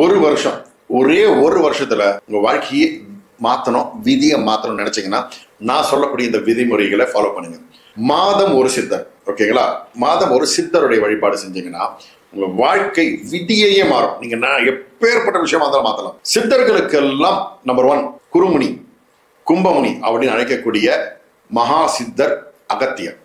ஒரு வருஷம் ஒரே ஒரு வருஷத்துல உங்க வாழ்க்கையை மாத்தணும் விதியை மாத்தணும்னு நினைச்சீங்கன்னா நான் சொல்லக்கூடிய இந்த விதிமுறைகளை ஃபாலோ பண்ணுங்க. மாதம் ஒரு சித்தர் ஓகேங்களா மாதம் ஒரு சித்தருடைய வழிபாடு செஞ்சீங்கன்னா உங்க வாழ்க்கை விதியையே மாறும். நீங்க நான் எப்பேற்பட்ட விஷயமா இருந்தாலும் மாத்தலாம். சித்தர்களுக்கெல்லாம் நம்பர் ஒன் குருமுனி கும்பமுனி அப்படின்னு அழைக்கக்கூடிய மகா சித்தர் அகத்தியர்.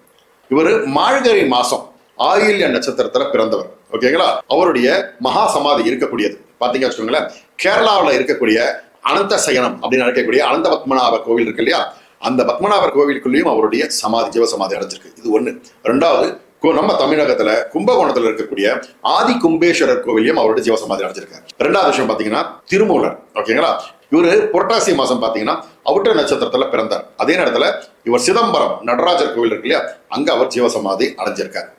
இவர் மாழ்கரை மாசம் ஆயில்ய நட்சத்திரத்துல பிறந்தவர். ஓகேங்களா? அவருடைய மகா சமாதி இருக்கக்கூடியது. பாத்தீங்க வச்சுக்கோங்களேன் கேரளாவில் இருக்கக்கூடிய அனந்த சயனம் அப்படின்னு அழைக்கக்கூடிய அனந்த பத்மநாபர் கோவில் இருக்கு இல்லையா? அந்த பத்மநாபர் கோவிலுக்குள்ளேயும் அவருடைய சமாதி ஜீவ சமாதி அடைஞ்சிருக்கு. இது ஒண்ணு. ரெண்டாவது நம்ம தமிழகத்துல கும்பகோணத்துல இருக்கக்கூடிய ஆதி கும்பேஸ்வரர் கோவிலையும் அவருடைய ஜீவசமாதி அடைஞ்சிருக்காரு. ரெண்டாவது விஷயம் பாத்தீங்கன்னா திருமூலர். ஓகேங்களா? இவரு புரட்டாசி மாசம் பாத்தீங்கன்னா அவுட்ட நட்சத்திரத்துல பிறந்தார். அதே நேரத்துல இவர் சிதம்பரம் நடராஜர் கோவில் இருக்கு இல்லையா? அங்க அவர் ஜீவசமாதி அடைஞ்சிருக்காரு.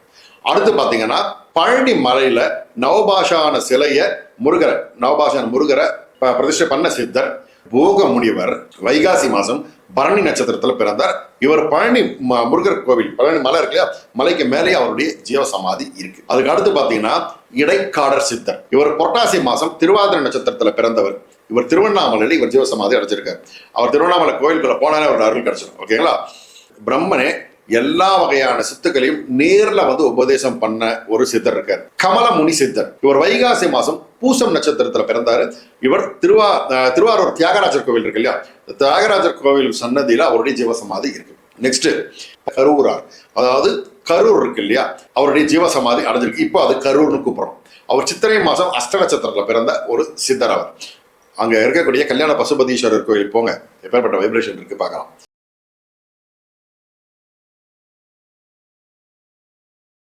அடுத்து பார்த்தீங்கன்னா பழனி மலையில நவபாஷான சிலைய முருகரை நவபாஷான முருகரை ப- பிரதிஷ்டை பண்ண சித்தர் போக முனிவர் வைகாசி மாசம் பரணி நட்சத்திரத்தில் பிறந்தார். இவர் பழனி முருகர் கோவில் பழனி மலை இருக்கு மலைக்கு மேலே அவருடைய ஜீவ சமாதி இருக்கு. அதுக்கு அடுத்து பார்த்தீங்கன்னா இடைக்காடர் சித்தர். இவர் புரட்டாசி மாசம் திருவாதிரை நட்சத்திரத்தில் பிறந்தவர். இவர் திருவண்ணாமலையில் இவர் ஜீவ சமாதி அவர் திருவண்ணாமலை கோயிலுக்குள்ள போனாலே அவர் அருள் கிடைச்சிடும் ஓகேங்களா? பிரம்மனே எல்லா வகையான சித்துக்களையும் நேர்ல வந்து உபதேசம் பண்ண ஒரு சித்தர் இருக்கார். கமல முனி சித்தர். இவர் வைகாசி மாசம் பூசம் நட்சத்திரத்துல பிறந்தாரு. இவர் திருவா திருவாரூர் தியாகராஜர் கோவில் இருக்கு இல்லையா? தியாகராஜர் கோவில் சன்னதியில அவருடைய ஜீவசமாதி இருக்கு. நெக்ஸ்ட் கரூரார். அதாவது கரூர் இருக்கு இல்லையா? அவருடைய ஜீவசமாதி அடைஞ்சிருக்கு. இப்போ அது கரூர்னு கூப்பிடுறோம். அவர் சித்திரை மாசம் அஷ்ட நட்சத்திரத்துல பிறந்த ஒரு சித்தர் அவர். அங்க இருக்கக்கூடிய கல்யாண பசுபதீஸ்வரர் கோயில் போங்க. எப்பேற்பட்ட வைப்ரேஷன் இருக்கு பார்க்கலாம்.